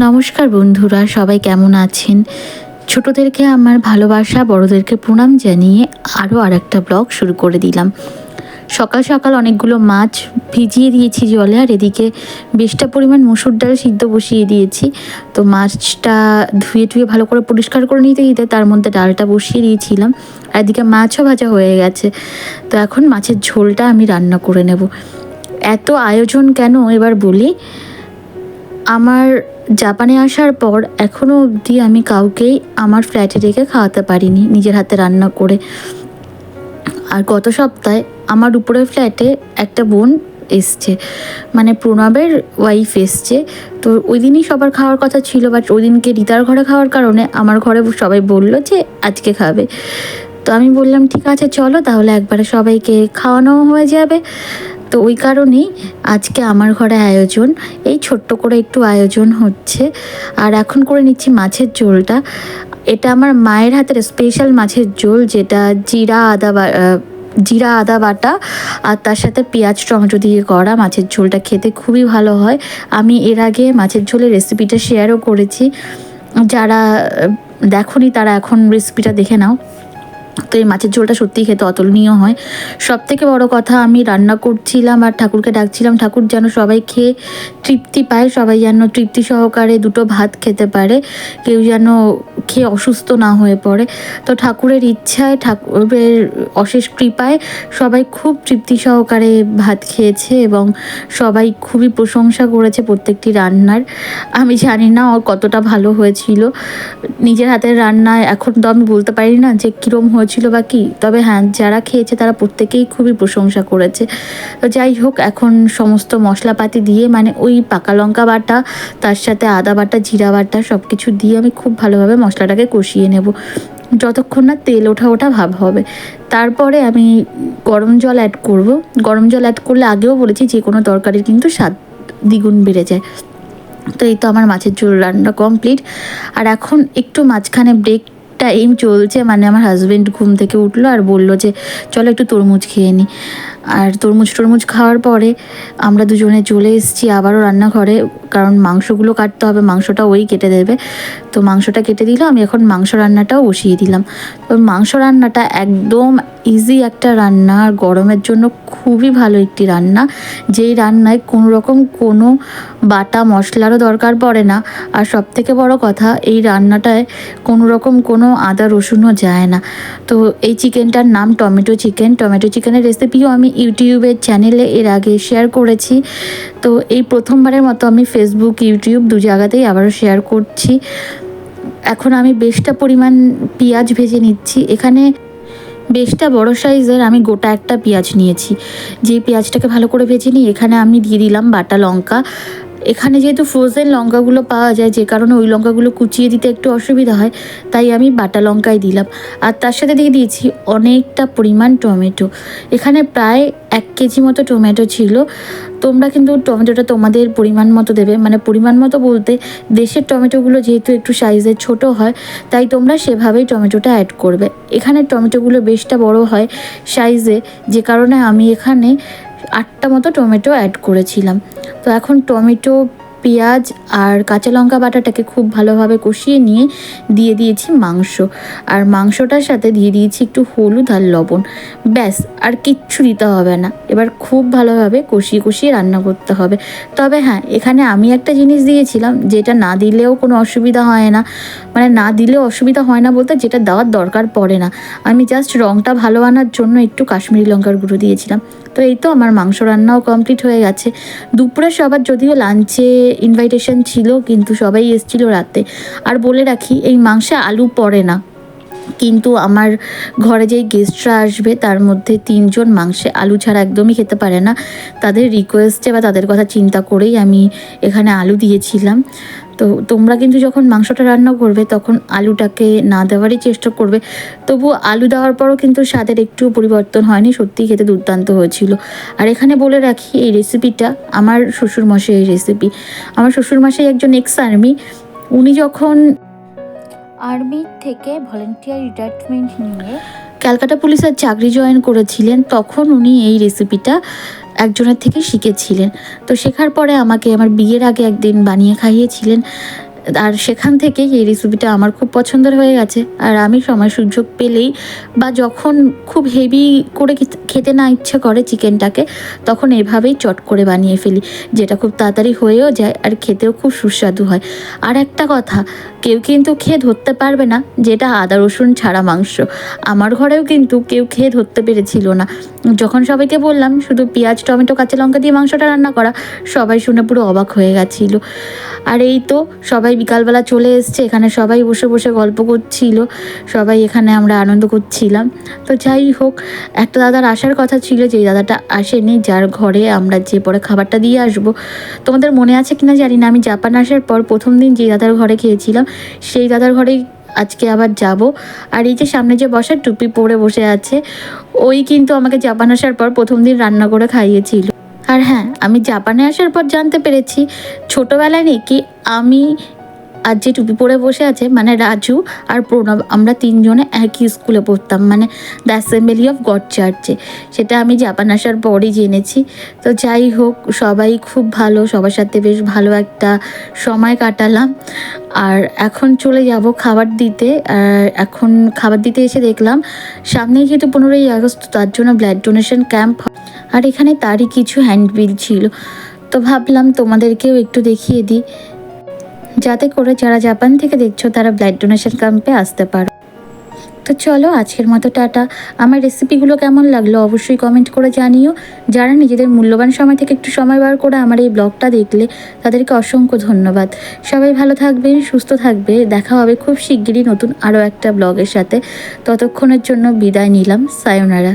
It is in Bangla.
নমস্কার বন্ধুরা, সবাই কেমন আছেন? ছোটদেরকে আমার ভালোবাসা, বড়দেরকে প্রণাম জানিয়ে আরও আর একটা ব্লগ শুরু করে দিলাম। সকাল সকাল অনেকগুলো মাছ ভিজিয়ে দিয়েছি জলে, আর এদিকে বেশটা পরিমাণ মুসুর ডাল সিদ্ধ বসিয়ে দিয়েছি। তো মাছটা ধুয়ে টুয়ে ভালো করে পরিষ্কার করে নিতে দিতে তার মধ্যে ডালটা বসিয়ে দিয়েছিলাম। আর এদিকে মাছও ভাজা হয়ে গেছে। তো এখন মাছের ঝোলটা আমি রান্না করে নেব। এত আয়োজন কেন? এবার বলি, আমার জাপানে আসার পর এখনও অবধি আমি কাউকেই আমার ফ্ল্যাটে রেখে খাওয়াতে পারিনি, নিজের হাতে রান্না করে। আর গত সপ্তাহে আমার উপরের ফ্ল্যাটে একটা বোন এসছে মানে প্রণবের ওয়াইফ এসছে। তো ওই দিনই সবার খাওয়ার কথা ছিল বাট ওই দিনকে রিতার ঘরে খাওয়ার কারণে আমার ঘরে সবাই বলল যে আজকে খাবে। তো আমি বললাম, ঠিক আছে, চলো, তাহলে একবারে সবাইকে খাওয়ানো হয়ে যাবে। তো ওই কারণেই আজকে আমার ঘরে আয়োজন। এই ছোট্ট করে একটু আয়োজন হচ্ছে। আর এখন করে নিচ্ছি মাছের ঝোলটা। এটা আমার মায়ের হাতের স্পেশাল মাছের ঝোল যেটা জিরা, আদা জিরা, আদা বাটা আর তার সাথে পেঁয়াজ টমেটো দিয়ে করা মাছের ঝোলটা খেতে খুবই ভালো হয়। আমি এর আগে মাছের ঝোলের রেসিপিটা শেয়ারও করেছি। যারা দেখনি তারা এখন রেসিপিটা দেখে নাও। তো এই মাছের ঝোলটা সত্যিই খেতে অতুলনীয় হয়। সব থেকে বড় কথা, আমি রান্না করছিলাম আর ঠাকুরকে ডাকছিলাম, ঠাকুর যেন সবাই খেয়ে তৃপ্তি পায়, সবাই যেন তৃপ্তি সহকারে দুটো ভাত খেতে পারে, কেউ যেন খেয়ে অসুস্থ না হয়ে পড়ে। তো ঠাকুরের ইচ্ছায়, ঠাকুরের অশেষ কৃপায় সবাই খুব তৃপ্তি সহকারে ভাত খেয়েছে এবং সবাই খুবই প্রশংসা করেছে প্রত্যেকটি রান্নার। আমি জানি না ওর কতটা ভালো হয়েছিল। নিজের হাতের রান্নায় এখন তো আমি বলতে পারি না যে কীরম হয়েছিল। বা কী? তবে হ্যাঁ যারা খেয়েছে তারা প্রত্যেকেই খুবই প্রশংসা করেছে। তো যাই হোক, এখন সমস্ত মশলাপাতি দিয়ে মানে ওই পাকা লঙ্কা বাটা, তার সাথে আদা বাটা, জিরা বাটা সব কিছু দিয়ে আমি খুব ভালোভাবে মশলাটাকে কষিয়ে নেব। যতক্ষণ না তেল ওঠা ওঠা ভাব হবে। তারপরে আমি গরম জল অ্যাড করব। গরম জল অ্যাড করলে আগেও বলেছি যে কোনো তরকারির কিন্তু স্বাদ দ্বিগুণ বেড়ে যায়। তো এই তো আমার মাছের ঝোল রান্না কমপ্লিট আর এখন একটু মাঝখানে ব্রেক টাইম চলছে মানে আমার হাজব্যান্ড ঘুম থেকে উঠল আর বলল যে, চলো একটু তরমুজ খেয়ে নিই আর তরমুজ টরমুজ খাওয়ার পরে আমরা দুজনে চলে এসেছি আবারও রান্নাঘরে, কারণ মাংসগুলো কাটতে হবে, মাংসটা ওই কেটে দেবে। তো মাংসটা কেটে দিল, আমি এখন মাংস রান্নাটাও বসিয়ে দিলাম। তো মাংস রান্নাটা একদম ইজি একটা রান্না, আর গরমের জন্য খুবই ভালো একটি রান্না। যেই রান্নায় কোনো রকম কোনো বাটা মশলারও দরকার পড়ে না। আর সব থেকে বড় কথা, এই রান্নাটায় কোনো রকম কোনো আদা রসুনও যায় না। তো এই চিকেনটার নাম টমেটো চিকেন টমেটো চিকেনের রেসিপিও আমি ইউটিউবের চ্যানেলে এর আগে শেয়ার করেছি। তো এই প্রথমবারের মতো আমি ফেসবুক ইউটিউব দু জায়গাতেই আবারও শেয়ার করছি। এখন আমি বেশটা পরিমাণ পেঁয়াজ ভেজে নিচ্ছি। এখানে বেশটা বড় সাইজের আমি গোটা একটা পেঁয়াজ নিয়েছি। যে পেঁয়াজটাকে ভালো করে ভেজে নিই, এখানে আমি দিয়ে দিলাম বাটা লঙ্কা। এখানে যেহেতু ফ্রোজেন লঙ্কাগুলো পাওয়া যায়, যে কারণে ওই লঙ্কাগুলো কুচিয়ে দিতে একটু অসুবিধা হয়, তাই আমি বাটা লঙ্কাই দিলাম। আর তার সাথে দিয়ে দিয়েছি অনেকটা পরিমাণ টমেটো। এখানে প্রায় এক কেজি মতো টমেটো ছিল। তোমরা কিন্তু টমেটোটা তোমাদের পরিমাণ মতো দেবে। মানে পরিমাণ মতো বলতে দেশের টমেটোগুলো যেহেতু একটু সাইজের ছোট হয়, তাই তোমরা সেভাবেই টমেটোটা অ্যাড করবে। এখানে টমেটোগুলো বেশটা বড় হয় সাইজে যে কারণে আমি এখানে আটটা মতো টমেটো অ্যাড করেছিলাম। তো এখন টমেটো, পেঁয়াজ আর কাঁচা লঙ্কা বাটাটাকে খুব ভালোভাবে কষিয়ে নিয়ে দিয়ে দিয়েছি মাংস। আর মাংসটার সাথে দিয়ে দিয়েছি একটু হলুদ আর লবণ। ব্যাস, আর কিচ্ছু দিতে হবে না। এবার খুব ভালোভাবে কষিয়ে কষিয়ে রান্না করতে হবে। তবে হ্যাঁ এখানে আমি একটা জিনিস দিয়েছিলাম, যেটা না দিলেও কোনো অসুবিধা হয় না। মানে না দিলেও অসুবিধা হয় না বলতে যেটা দেওয়ার দরকার পড়ে না। আমি জাস্ট রঙটা ভালো আনার জন্য একটু কাশ্মীরি লঙ্কার গুঁড়ো দিয়েছিলাম। তো এই তো আমার মাংস রান্নাও কমপ্লিট হয়ে গেছে। দুপুরে সবার যদিও লাঞ্চে ইনভাইটেশন ছিল, কিন্তু সবাই এসেছিল রাতে। আর বলে রাখি, এই মাংসে আলু পড়ে না। কিন্তু আমার ঘরে যেই গেস্টরা আসবে, তার মধ্যে তিনজন মাংসে আলু ছাড়া একদমই খেতে পারে না। তাদের রিকোয়েস্টে বা তাদের কথা চিন্তা করেই আমি এখানে আলু দিয়েছিলাম। তো তোমরা কিন্তু যখন মাংসটা রান্না করবে তখন আলুটাকে না দেওয়ারই চেষ্টা করবে। তবু আলু দেওয়ার পরও কিন্তু স্বাদের একটু পরিবর্তন হয়নি সত্যিই খেতে দুর্দান্ত হয়েছিল। আর এখানে বলে রাখি এই রেসিপিটা আমার শ্বশুরমশাই এই রেসিপি আমার শ্বশুরমশাই একজন এক্স আর্মি উনি যখন আর্মি থেকে ভলেন্টিয়ার রিটায়ারমেন্ট নিয়ে ক্যালকাটা পুলিশের চাকরি জয়েন করেছিলেন তখন উনি এই রেসিপিটা একজনের থেকে শিখেছিলেন। তো শেখার পরে আমাকে আমার বিয়ের আগে একদিন বানিয়ে খাইয়েছিলেন। আর সেখান থেকেই এই রেসিপিটা আমার খুব পছন্দের হয়ে গেছে। আর আমি সময় সুযোগ পেলেই বা যখন খুব হেভি করে খেতে- না ইচ্ছে করে চিকেনটাকে তখন এভাবেই চট করে বানিয়ে ফেলি, যেটা খুব তাড়াতাড়ি হয়েও যায় আর খেতেও খুব সুস্বাদু হয়। আর একটা কথা, কেউ কিন্তু খেয়ে ধরতে পারবে না, যেটা আদা, রসুন ছাড়া মাংস। আমার ঘরেও কিন্তু কেউ খেয়ে ধরতে পেরেছিল না। যখন সবাইকে বললাম, শুধু পেঁয়াজ, টমেটো, কাঁচা লঙ্কা দিয়ে মাংসটা রান্না করা, সবাই শুনে পুরো অবাক হয়ে গেছিল। আর এই তো সবাই বিকালবেলা চলে এসছে, এখানে সবাই বসে বসে গল্প করছিল, সবাই এখানে আমরা আনন্দ করছিলাম। তো যাই হোক, একটা দাদার আসার কথা ছিল যে দাদাটা আসেনি, যার ঘরে আমরা যে পরে খাবারটা দিয়ে আসব। তোমাদের মনে আছে কিনা জানি না, আমি জাপান আসার পর প্রথম দিন যে দাদার ঘরে খেয়েছিলাম, সেই দাদার ঘরেই আজকে আবার যাব। আর এই যে সামনে যে বসার টুপি পরে বসে আছে, ওই কিন্তু আমাকে জাপান আসার পর প্রথম দিন রান্না করে খাইয়েছিল। আর হ্যাঁ আমি জাপানে আসার পর জানতে পেরেছি, ছোটোবেলায় নাকি আমি আর যে টুপি পরে বসে আছে মানে রাজু আর প্রণব, আমরা তিনজনে একই স্কুলে পড়তাম মানে দ্য অ্যাসেম্বলি অফ গড চার্চে সেটা আমি জাপান আসার পরই জেনেছি। তো যাই হোক, সবাই খুব ভালো, সবার সাথে বেশ ভালো একটা সময় কাটালাম। আর এখন চলে যাব খাবার দিতে। এখন খাবার দিতে এসে দেখলাম, সামনেই যেহেতু পনেরোই আগস্ট তার জন্য ব্লাড ডোনেশন ক্যাম্প আর এখানে তারই কিছু হ্যান্ডবিল ছিল। তো ভাবলাম তোমাদেরকেও একটু দেখিয়ে দিই। যাতে করে যারা জাপান থেকে দেখছ তারা ব্লাড ডোনেশন ক্যাম্পে আসতে পারো। তো চলো, আজকের মতো টাটা। আমার রেসিপিগুলো কেমন লাগল অবশ্যই কমেন্ট করে জানিও। যারা নিজেদের মূল্যবান সময় থেকে একটু সময় বার করে আমার এই ব্লগটা দেখলে তাদেরকে অসংখ্য ধন্যবাদ। সবাই ভালো থাকবেন, সুস্থ থাকবে। দেখা হবে খুব শিগগিরই নতুন আরও একটা ব্লগের সাথে। ততক্ষণের জন্য বিদায় নিলাম। সায়োনারা।